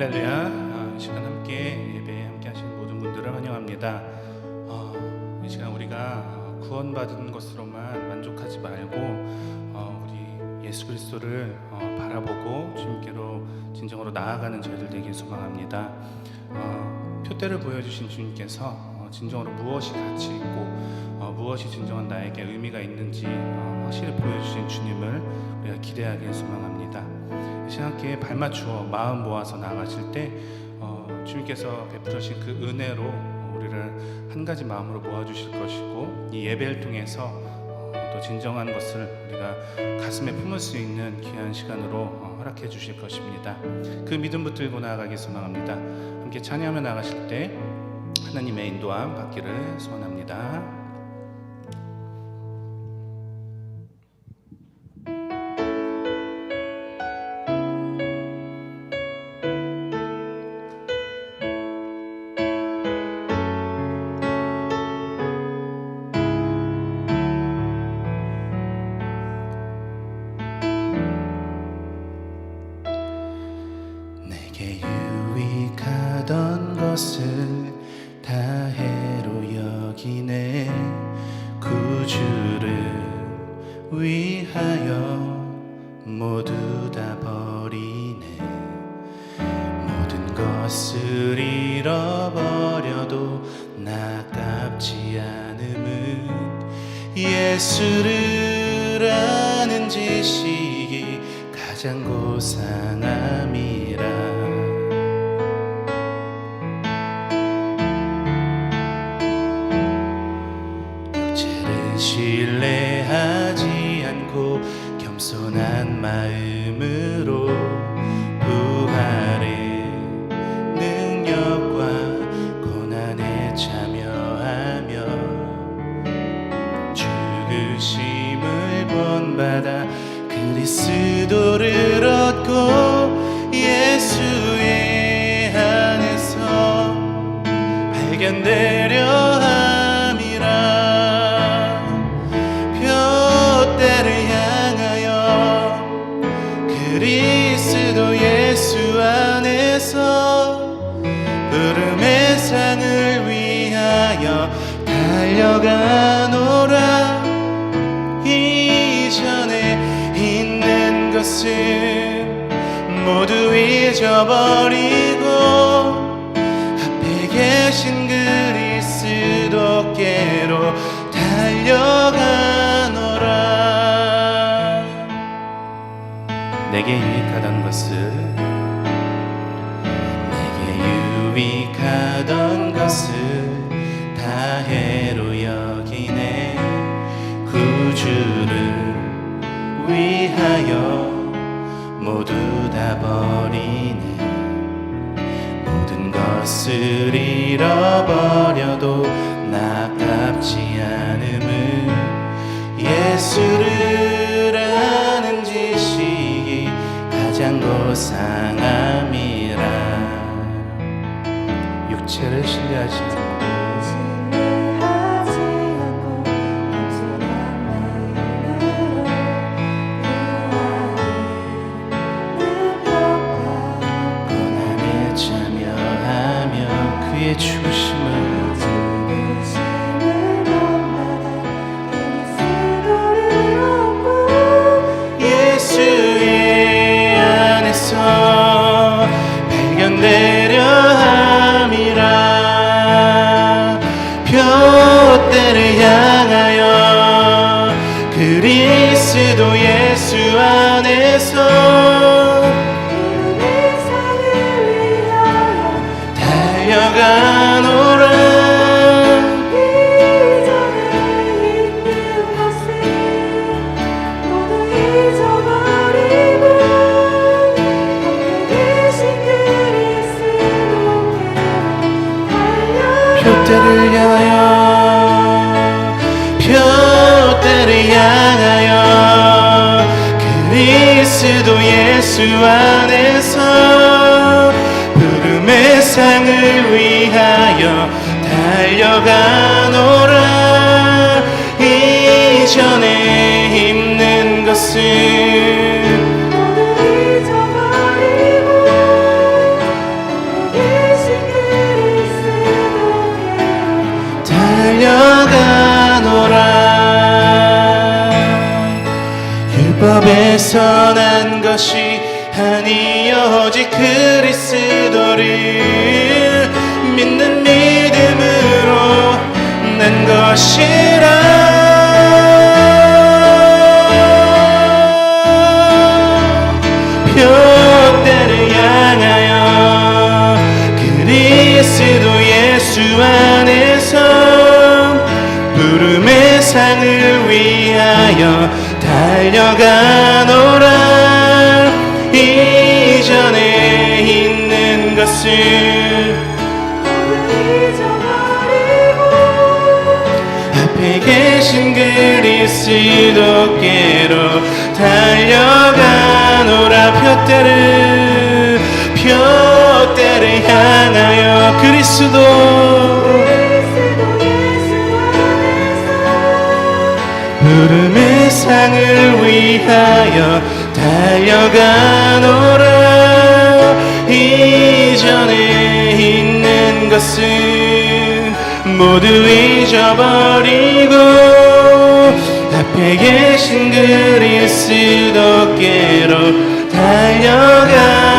할렐루야. 아, 이 시간 함께 예배에 함께 하시는 모든 분들을 환영합니다. 어, 이 시간 우리가 어, 구원받은 것으로만 만족하지 말고 어, 우리 예수 그리스도를 어, 바라보고 주님께로 진정으로 나아가는 저희들 되길 소망합니다. 어, 표대를 보여주신 주님께서 어, 진정으로 무엇이 가치 있고 어, 무엇이 진정한 나에게 의미가 있는지 어, 확실히 보여주신 주님을 우리가 기대하길 소망합니다 함께 발맞추어 마음 모아서 나가실 때 어, 주님께서 베풀으신 그 은혜로 우리를 한 가지 마음으로 모아주실 것이고 이 예배를 통해서 어, 또 진정한 것을 우리가 가슴에 품을 수 있는 귀한 시간으로 어, 허락해 주실 것입니다. 그 믿음 붙들고 나아가기 소망합니다. 함께 찬양하며 나가실 때 하나님의 인도함 받기를 소원합니다. 것을 잃어버려도 나깝지 않음은 예수를 아는 지식이 가장 고상함이 그리스도를 얻고 예수의 안에서 발견되 잊어버리고 앞에 계신 그리스도께로 달려가노라. 내게 유익하던 것을 것을 잃어버려도 나깝지 않음은 예수를 아는 지식이 가장 고상함이라. 육체를 신뢰하지 않 표대를 향하여 표대를 향하여 그리스도 예수 안에서 위하여 달려가노라. 이전에 힘든 것은 달려가노라. 율법에 선한 것이 아니여 오직 그리스도를 믿는 믿음으로 난 것이라. 표대를 향하여 그리스도 예수 안에서 부름의 상을 위하여 달려가노라. 이전에 있는 것을 계신 그리스도께로 달려가노라. 표대를 표대를 향하여 그리스도. 부름의 상을 위하여 달려가노라. 이전에 있는 것은 모두 잊어버리고 앞에 계신 그리스도께로 달려가노라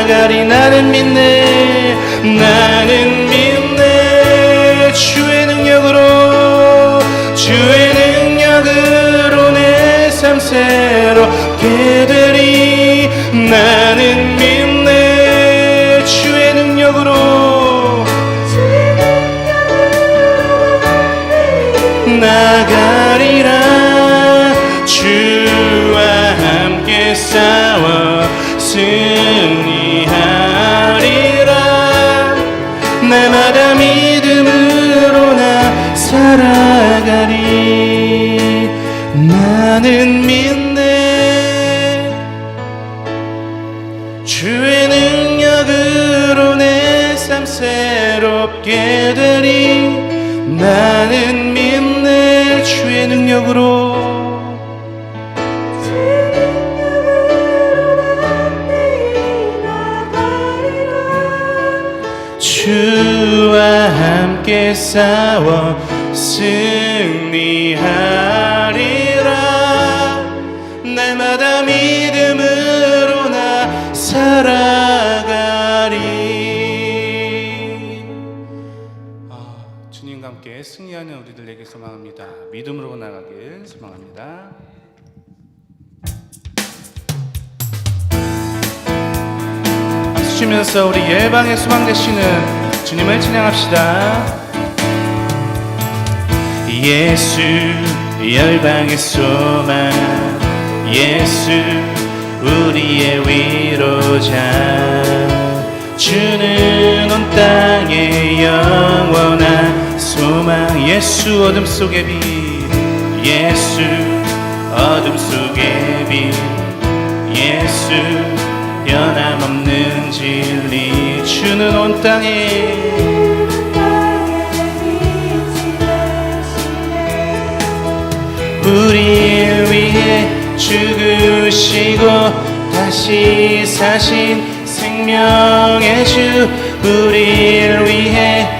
살아가리 나는 믿네. 나는 믿네. 주의 능력으로 주의 능력으로 내 삶 새롭게 되리. 나는 새롭게 되리 나는 믿네 주의 능력으로. 주와 함께 싸워 승리하 소망합니다. 믿음으로 나가길 소망합니다. 치면서 우리 예방의 소망 되시는 주님을 찬양합시다. 예수 열방의 소망. 예수 우리의 위로자. 주는 온 땅의 영원한 소망 예수 어둠 속의 빛 예수 어둠 속의 빛 예수 변함없는 진리 주는 온 땅에 우리를 위해 죽으시고 다시 사신 생명의 주 우리를 위해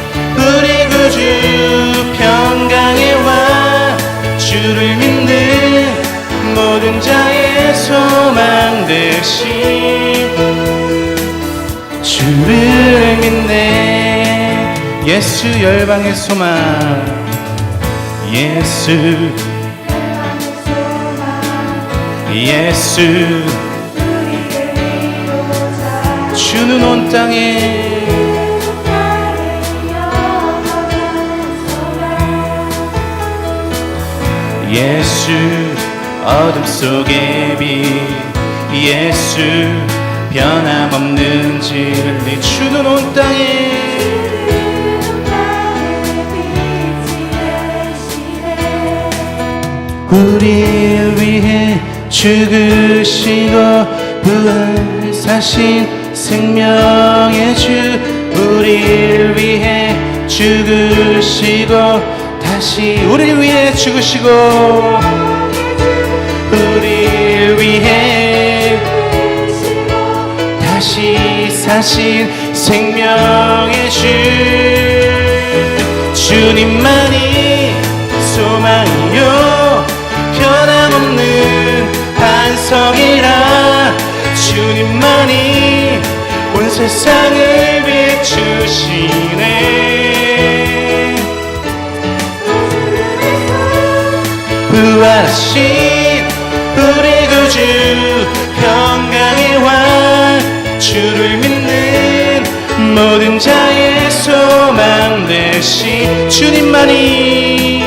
주를 믿네. 예수 열방의 소망 예수. 예수. 주는 온 땅에. 예수 어둠 속의 빛. 예수 변함없는 진리 주는 온 땅에 우리를 위해 죽으시고 부활사신 생명의 주 우리를 위해 죽으시고 다시 우리를 위해 죽으시고 다시 사신 생명의 주 주님만이 소망이요. 변함없는 반석이라 주님만이 온 세상을 비추시네. 부활하신 자의 소망 되신 주님만이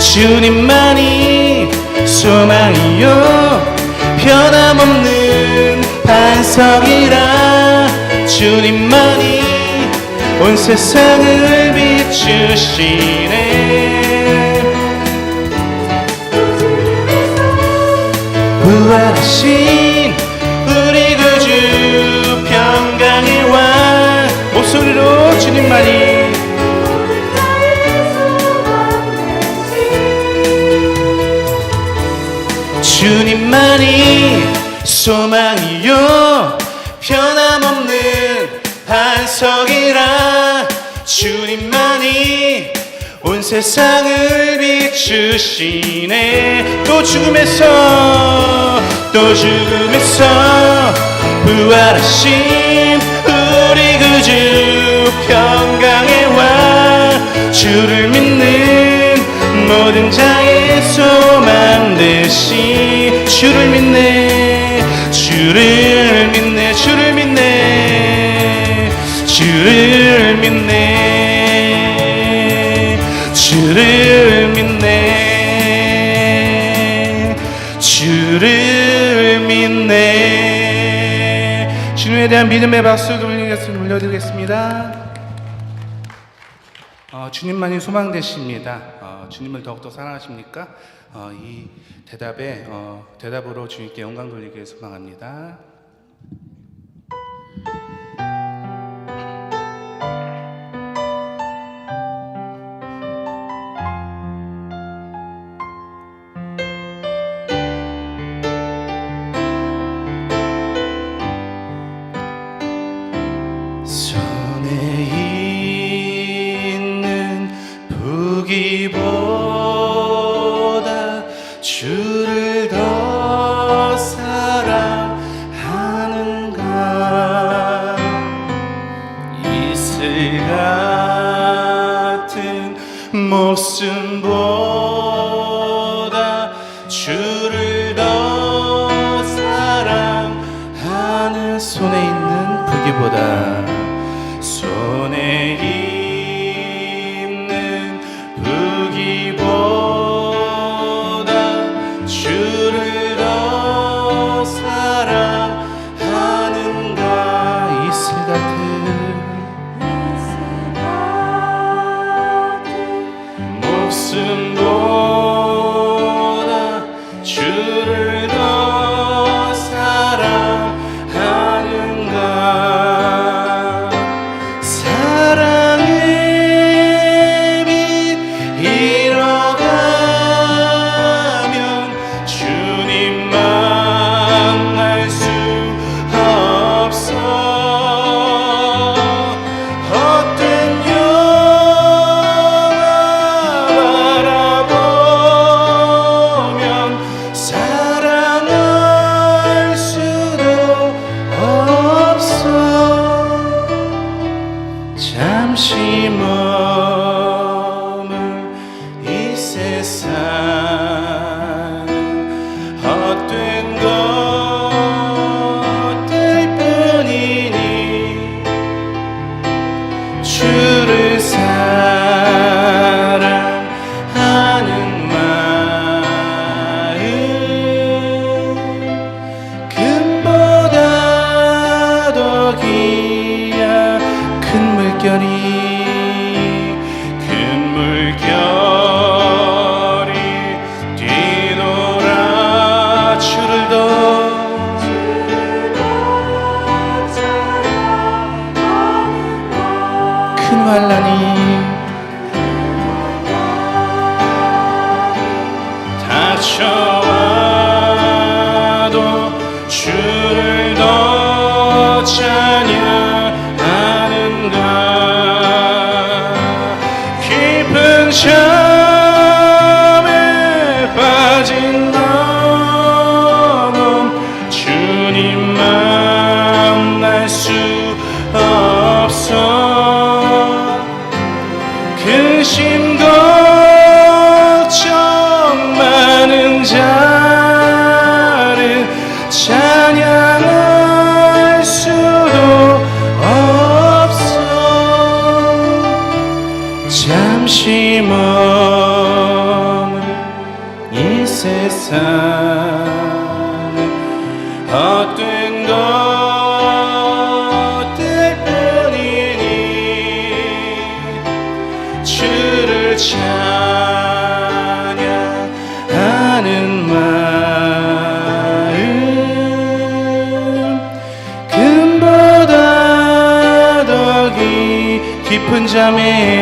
주님만이 소망이요. 변함없는 반석이라 주님만이 온 세상을 비추시네. 부활하신 소망이요. 변함없는 반석이라 주님만이 온 세상을 비추시네. 또 죽음에서 또 죽음에서 부활하신 우리 구주 평강의 왕 주를 믿는 모든 자의 소망 되시 주를 믿네 주를 믿네 주를 믿네. 주를 믿네. 주를 믿네. 주를 믿네. 주님에 대한 믿음의 박수 돌리겠습니다 올려드리겠습니다. 어, 주님만이 소망 되십니다. 어, 주님을 더욱더 사랑하십니까? 어, 이 대답에 어, 대답으로 주님께 영광 돌리길 소망합니다. 특별히 찬양하는 마음. 금보다 더 깊은 잠에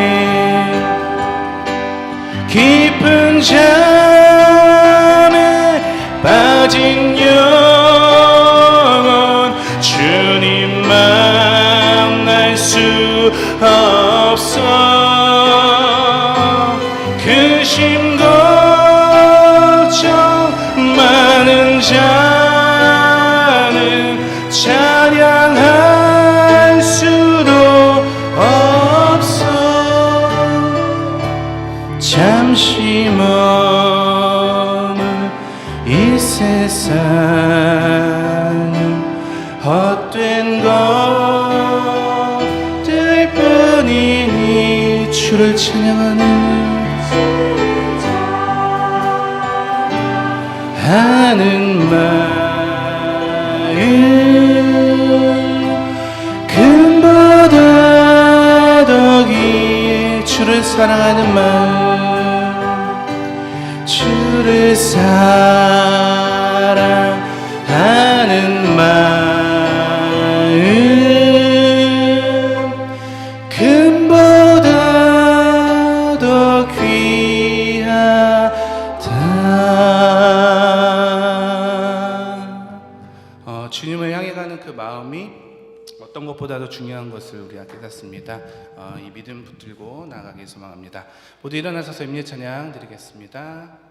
중요한 것을 우리가 깨닫습니다. 어, 이 믿음 붙들고 나가기 소망합니다. 모두 일어나서서 임례 찬양 드리겠습니다.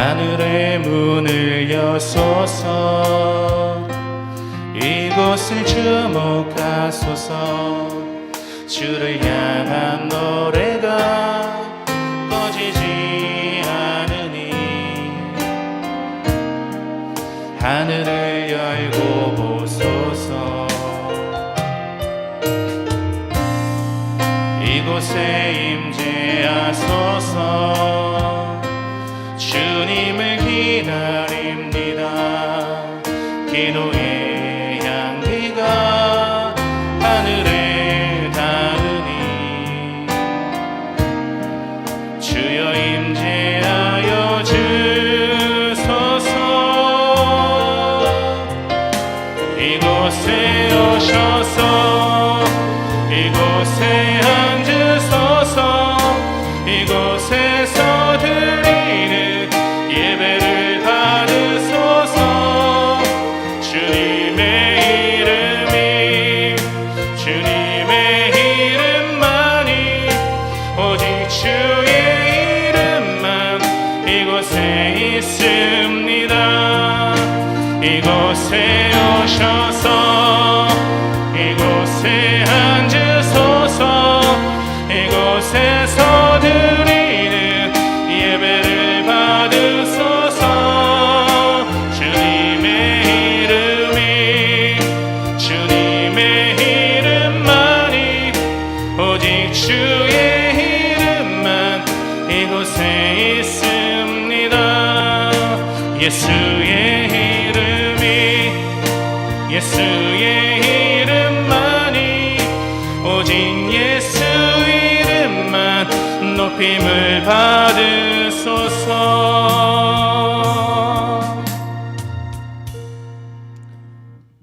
하늘의 문을 여소서. 이곳을 주목하소서. 주를 향한 노래가 Suya ince